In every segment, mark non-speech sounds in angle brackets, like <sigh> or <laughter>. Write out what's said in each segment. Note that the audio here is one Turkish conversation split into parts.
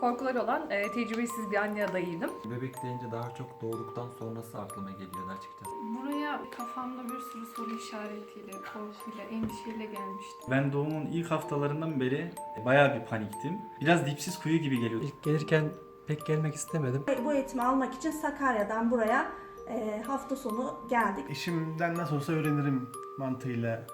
korkuları olan e, tecrübesiz bir anne adayıydım. Bebek deyince daha çok doğduktan sonrası aklıma geliyordu açıkçası. Buraya kafamda bir sürü soru işaretiyle, korkuyla, endişeyle gelmiştim. Ben doğumun ilk haftalarından beri bayağı bir paniktim. Biraz dipsiz kuyu gibi geliyordu. İlk gelirken pek gelmek istemedim. Bu eğitimi almak için Sakarya'dan buraya e, hafta sonu geldik. İşimden nasıl olsa öğrenirim mantığıyla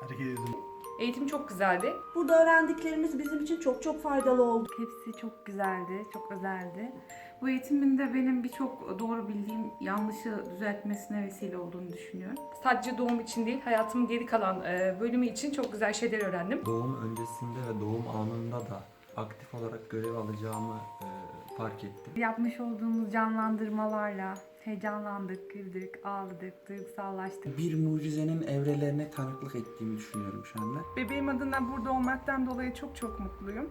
hareket ediyordum. Eğitim çok güzeldi. Burada öğrendiklerimiz bizim için çok çok faydalı oldu. Hepsi çok güzeldi, çok özeldi. Bu eğitimin de benim birçok doğru bildiğim yanlışı düzeltmesine vesile olduğunu düşünüyorum. Sadece doğum için değil, hayatımın geri kalan e, bölümü için çok güzel şeyler öğrendim. Doğum öncesinde ve doğum anında da aktif olarak görev alacağımı e, fark ettim. Yapmış olduğumuz canlandırmalarla heyecanlandık, güldük, ağladık, duygusallaştık. bir mucizenin evrelerine tanıklık ettiğimi düşünüyorum şu anda. Bebeğim adına burada olmaktan dolayı çok çok mutluyum.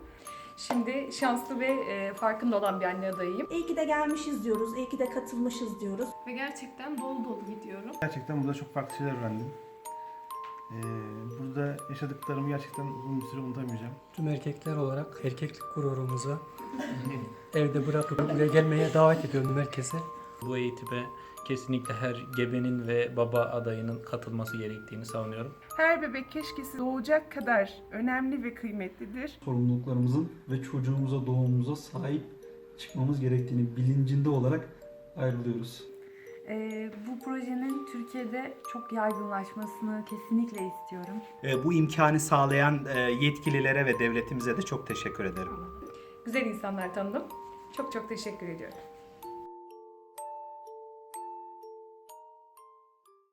Şimdi şanslı ve e, farkında olan bir anne adayıyım. İyi ki de gelmişiz diyoruz, iyi ki de katılmışız diyoruz. Ve gerçekten dolu dolu gidiyorum. Gerçekten burada çok farklı şeyler öğrendim. Ee, burada yaşadıklarımı gerçekten uzun bir süre unutamayacağım. Tüm erkekler olarak erkeklik gururumuzu <laughs> evde bırakıp buraya gelmeye davet ediyorum herkese. Bu eğitime kesinlikle her gebenin ve baba adayının katılması gerektiğini savunuyorum. Her bebek keşkesi doğacak kadar önemli ve kıymetlidir. Sorumluluklarımızın ve çocuğumuza, doğumumuza sahip çıkmamız gerektiğini bilincinde olarak ayrılıyoruz. Ee, bu projenin Türkiye'de çok yaygınlaşmasını kesinlikle istiyorum. E, bu imkanı sağlayan e, yetkililere ve devletimize de çok teşekkür ederim. Güzel insanlar tanıdım. Çok çok teşekkür ediyorum.